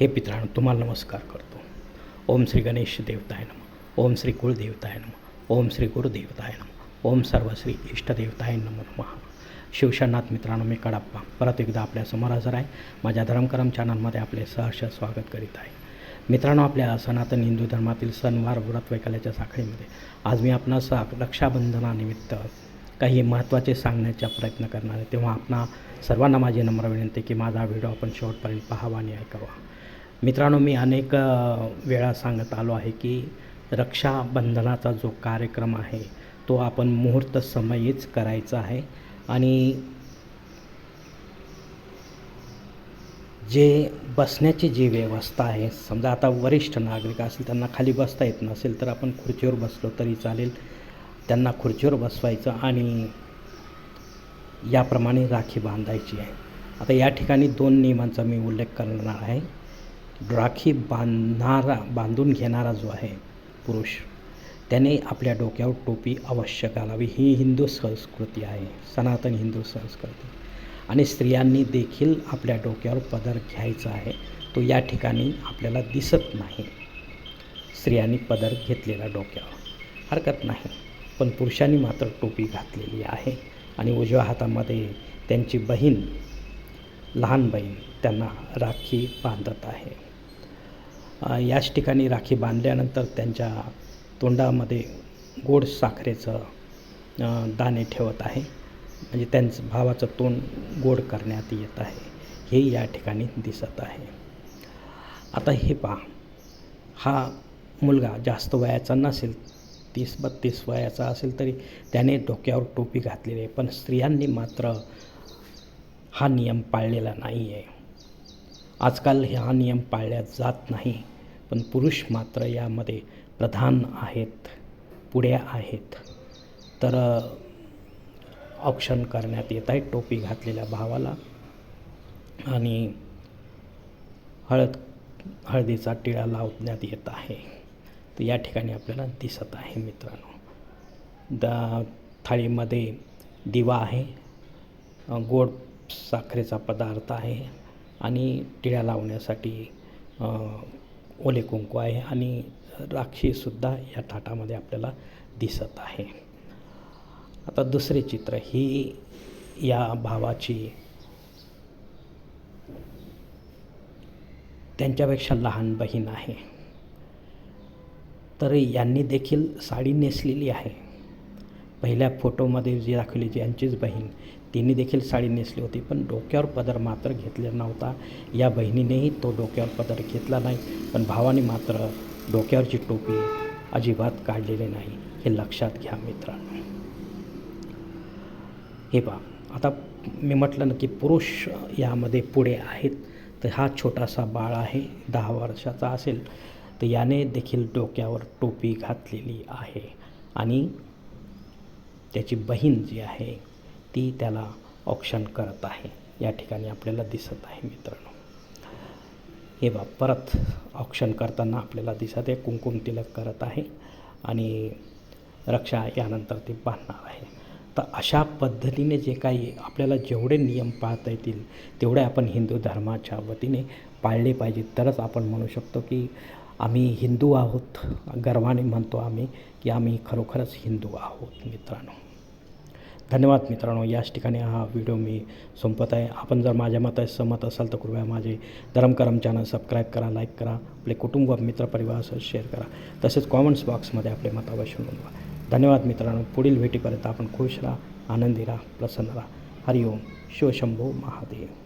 हे पित्रांनो तुम्हाला नमस्कार करतो. ओम श्री गणेश देवताय नम. ओम श्री कुळदेवताय नम. ओम श्री गुरुदेवताय नम. ओम सर्व श्री इष्टदेवताय नमो नमः. शिवशनाथ मित्रांनो मी कडाप्पा. परत एकदा आपल्यासमोर हजर आहे. माझ्या धर्मकरम चॅनलमध्ये आपले सहर्ष स्वागत करीत आहे. मित्रांनो आपल्या सनातन हिंदू धर्मातील सणवार व्रत वैकल्याच्या साखळीमध्ये आज मी आपणास रक्षाबंधनानिमित्त काही महत्त्वाचे सांगण्याचा प्रयत्न करणार आहे. तेव्हा आपणा सर्वांना माझी नम्र विनंती की माझा व्हिडिओ आपण शेवटपर्यंत पाहावा आणि ऐकावा. मित्रांनो मी अनेक वेळा सांगत आलो आहे की रक्षाबंधनाचा जो कार्यक्रम आहे तो आपण मुहूर्त समयीच करायचा आहे. आणि जे बसण्याची जी व्यवस्था आहे समजा आता वरिष्ठ नागरिक असेल त्यांना खाली बसता येत नसेल तर आपण खुर्चीवर बसलो तरी चालेल. त्यांना खुर्चीवर बसवायचं आणि याप्रमाणे राखी बांधायची आहे. आता या ठिकाणी दोन नियमांचा मी उल्लेख करणार आहे. राखी बांधणारा बांधून घेणारा जो आहे पुरुष त्याने आपल्या डोक्यावर टोपी अवश्य घालावी. ही हिंदू संस्कृती आहे सनातन हिंदू संस्कृती. आणि स्त्रियांनी देखील आपल्या डोक्यावर पदर घ्यायचा आहे तो या ठिकाणी आपल्याला दिसत नाही. स्त्रियांनी पदर घेतलेला डोक्यावर. हरकत नाही. पण पुरुषांनी मात्र टोपी घातलेली आहे. आणि उजव्या हातामध्ये त्यांची बहीण लहान बहीण त्यांना राखी बांधत आहे. याच ठिकाणी राखी बांधल्यानंतर त्यांच्या तोंडामध्ये गोड साखरेचं दाणे ठेवत आहे. म्हणजे त्यांचं भावाचं तोंड गोड करण्यात येत आहे. हे या ठिकाणी दिसत आहे. आता हे पहा. हा मुलगा जास्त वयाचा नसेल तीस बत्तीस वयाचा असेल तरी त्याने डोक्यावर टोपी घातलेली आहे. पण स्त्रियांनी मात्र हा नियम पाळलेला नाही आहे आजकाल हा नियम पाळल्या जात नाही पण पुरुष मात्र यामध्ये प्रधान आहेत पुढे आहेत. तर ऑप्शन करण्यात येत आहे टोपी घातलेल्या भावाला आणि हळद हळदीचा टिळा लावण्यात येत आहे. तर या ठिकाणी आपल्याला दिसत आहे मित्रांनो. द थाळीमध्ये दिवा आहे. गोड साखरेचा पदार्थ आहे आणि टिळा लावण्यासाठी ओले कुंकू आहे आणि राक्षीसुद्धा या ताटामध्ये आपल्याला दिसत आहे. आता दुसरे चित्र ही या भावाची त्यांच्यापेक्षा लहान बहीण आहे. तर यांनी देखील साडी नेसलेली आहे. पहिल्या फोटोमध्ये जी दाखवली जी यांचीच बहीण तिने देखील साडी नेसली होती पण डोक्यावर पदर मात्र घेतलेला नव्हता. या बहिणीनेही तो डोक्यावर पदर घेतला नाही पण भावाने मात्र डोक्यावरची टोपी अजिबात काढलेली नाही हे लक्षात घ्या मित्रांनो. हे पहा आता मी म्हटलं ना की पुरुष यामध्ये पुढे आहेत तर हा छोटासा बाळ आहे दहा वर्षाचा असेल तर याने देखील डोक्यावर टोपी घातलेली आहे. आणि त्याची बहीण जी आहे ती त्याला ऑप्शन करत आहे. या ठिकाणी आपल्याला दिसत आहे मित्रांनो. हे बा परत ऑप्शन करताना आपल्याला दिसत आहे कुंकुम तिलक करत आहे आणि रक्षा यानंतर ते बांधणार आहे. तर अशा पद्धतीने जे काही आपल्याला जेवढे नियम पाळता येतील तेवढे आपण हिंदू धर्माच्या वतीने पाळले पाहिजे. तरच आपण म्हणू शकतो की आम्ही हिंदू आहोत गर्वाने म्हणतो आम्ही की आम्ही खरोखरच हिंदू आहोत मित्रांनो. धन्यवाद मित्रांनो याच ठिकाणी हा व्हिडिओ मी संपत आहे. आपण जर माझ्या मताशी सहमत असाल तर कृपया माझे धरमकरम चॅनल सबस्क्राईब करा लाईक करा आपले कुटुंब मित्रपरिवारासह शेअर करा. तसेच कॉमेंट्स बॉक्समध्ये आपले मत अवश्य नोंदवा. धन्यवाद मित्रांनो पुढील भेटीपर्यंत आपण खुश राहा आनंदी राहा प्रसन्न राहा. हरिओम शिवशंभो महादेव.